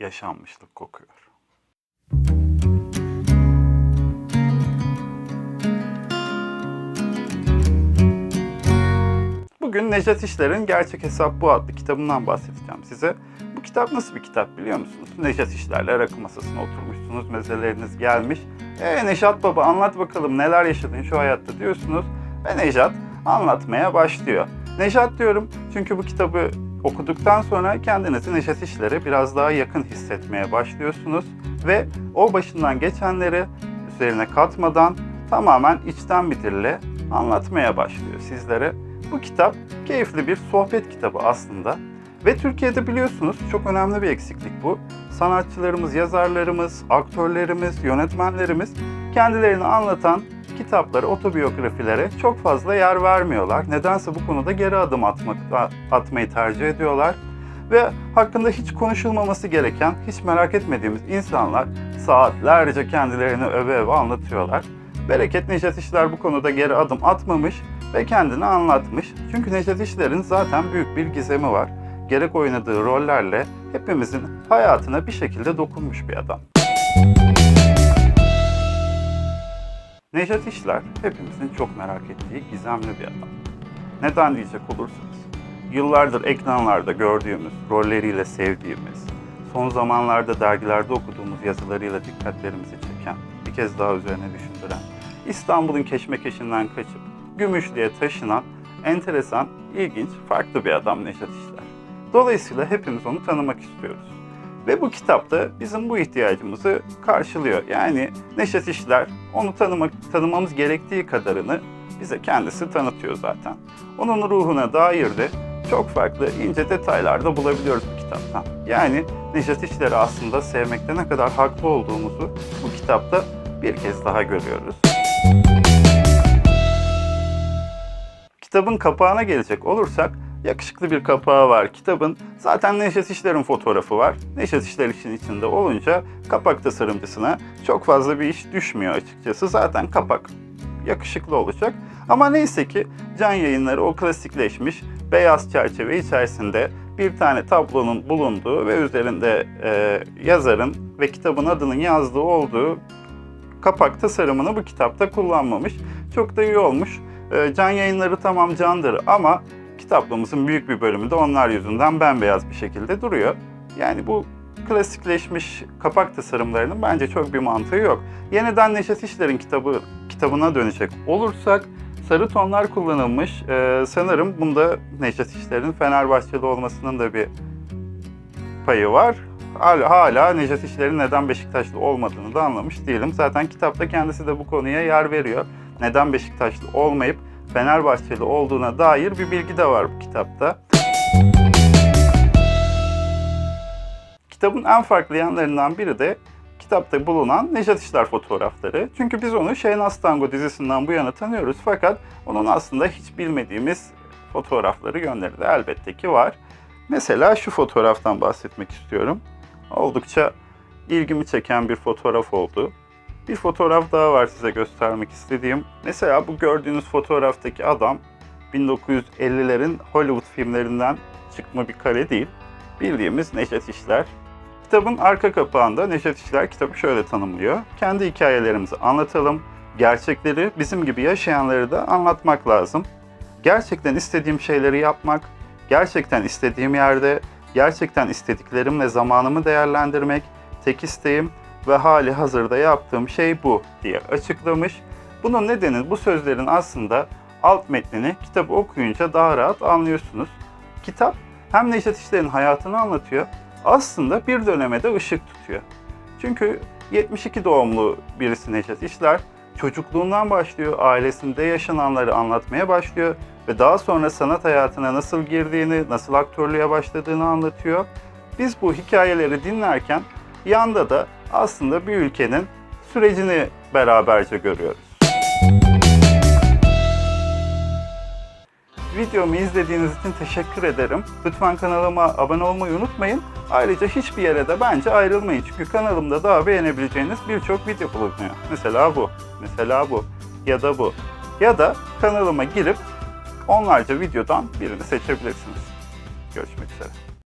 yaşanmışlık kokuyor. Bugün Nejat İşler'in Gerçek Hesap Bu adlı kitabından bahsedeceğim size. Bu kitap nasıl bir kitap biliyor musunuz? Nejat İşler'le rakı masasına oturmuşsunuz, mezeleriniz gelmiş. E Nejat Baba anlat bakalım neler yaşadın şu hayatta diyorsunuz. Ve Nejat anlatmaya başlıyor. Nejat diyorum çünkü bu kitabı okuduktan sonra kendinizi Nejat İşler'e biraz daha yakın hissetmeye başlıyorsunuz. Ve o başından geçenleri üzerine katmadan tamamen içten bir dille anlatmaya başlıyor sizlere. Bu kitap keyifli bir sohbet kitabı aslında. Ve Türkiye'de biliyorsunuz çok önemli bir eksiklik bu. Sanatçılarımız, yazarlarımız, aktörlerimiz, yönetmenlerimiz kendilerini anlatan kitaplara, otobiyografilere çok fazla yer vermiyorlar. Nedense bu konuda geri adım atmak, atmayı tercih ediyorlar. Ve hakkında hiç konuşulmaması gereken, hiç merak etmediğimiz insanlar saatlerce kendilerini öve öve anlatıyorlar. Bereket Necdet İşler bu konuda geri adım atmamış ve kendini anlatmış. Çünkü Necdet İşler'in zaten büyük bir gizemi var. Gerek oynadığı rollerle hepimizin hayatına bir şekilde dokunmuş bir adam. Necdet İşler hepimizin çok merak ettiği gizemli bir adam. Neden diyecek olursanız, yıllardır ekranlarda gördüğümüz, rolleriyle sevdiğimiz, son zamanlarda dergilerde okuduğumuz yazılarıyla dikkatlerimizi çeken, bir kez daha üzerine düşündüren, İstanbul'un keşmekeşinden kaçıp Gümüşlü'ye taşınan enteresan, ilginç, farklı bir adam Necdet İşler. Dolayısıyla hepimiz onu tanımak istiyoruz. Ve bu kitapta bizim bu ihtiyacımızı karşılıyor. Yani Neşet İşler onu tanımak, tanımamız gerektiği kadarını bize kendisi tanıtıyor zaten. Onun ruhuna dair de çok farklı ince detaylar da bulabiliyoruz bu kitaptan. Yani Neşet İşler'i aslında sevmekte ne kadar haklı olduğumuzu bu kitapta bir kez daha görüyoruz. Kitabın kapağına gelecek olursak yakışıklı bir kapağı var kitabın. Zaten Neşet İşler'in fotoğrafı var. Neşet İşler işin içinde olunca kapak tasarımcısına çok fazla bir iş düşmüyor açıkçası. Zaten kapak yakışıklı olacak. Ama neyse ki can yayınları o klasikleşmiş beyaz çerçeve içerisinde bir tane tablonun bulunduğu ve üzerinde e, yazarın ve kitabın adının yazdığı olduğu kapak tasarımını bu kitapta kullanmamış. Çok da iyi olmuş. E, can yayınları tamam candır ama kitaplığımızın büyük bir bölümü de onlar yüzünden bembeyaz bir şekilde duruyor. Yani bu klasikleşmiş kapak tasarımlarının bence çok bir mantığı yok. Yeniden Neşet İşler'in kitabı kitabına dönecek olursak sarı tonlar kullanılmış. Ee, sanırım bunda Neşet İşler'in Fenerbahçeli olmasının da bir payı var. Hala Neşet İşler'in neden Beşiktaşlı olmadığını da anlamış değilim. Zaten kitapta kendisi de bu konuya yer veriyor. Neden Beşiktaşlı olmayıp Fenerbahçeli olduğuna dair bir bilgi de var bu kitapta. Kitabın en farklı yanlarından biri de kitapta bulunan Nejat İşler fotoğrafları. Çünkü biz onu Şehnaz Tango dizisinden bu yana tanıyoruz fakat onun aslında hiç bilmediğimiz fotoğrafları yönleri de elbette ki var. Mesela şu fotoğraftan bahsetmek istiyorum. Oldukça ilgimi çeken bir fotoğraf oldu. Bir fotoğraf daha var size göstermek istediğim. Mesela bu gördüğünüz fotoğraftaki adam 1950'lerin Hollywood filmlerinden çıkma bir kare değil. Bildiğimiz Neşet İşler. Kitabın arka kapağında Neşet İşler kitabı şöyle tanımlıyor. Kendi hikayelerimizi anlatalım. Gerçekleri bizim gibi yaşayanları da anlatmak lazım. Gerçekten istediğim şeyleri yapmak, gerçekten istediğim yerde, gerçekten istediklerimle zamanımı değerlendirmek, tek isteğim ve hali hazırda yaptığım şey bu diye açıklamış. Bunun nedeni bu sözlerin aslında alt metnini kitabı okuyunca daha rahat anlıyorsunuz. Kitap hem Necdet İşler'in hayatını anlatıyor, aslında bir döneme de ışık tutuyor. Çünkü 72 doğumlu birisi Necdet İşler, çocukluğundan başlıyor, ailesinde yaşananları anlatmaya başlıyor ve daha sonra sanat hayatına nasıl girdiğini, nasıl aktörlüğe başladığını anlatıyor. Biz bu hikayeleri dinlerken yanda da aslında bir ülkenin sürecini beraberce görüyoruz. Videomu izlediğiniz için teşekkür ederim. Lütfen kanalıma abone olmayı unutmayın. Ayrıca hiçbir yere de bence ayrılmayın. Çünkü kanalımda daha beğenebileceğiniz birçok video bulunuyor. Mesela bu, mesela bu ya da bu. Ya da kanalıma girip onlarca videodan birini seçebilirsiniz. Görüşmek üzere.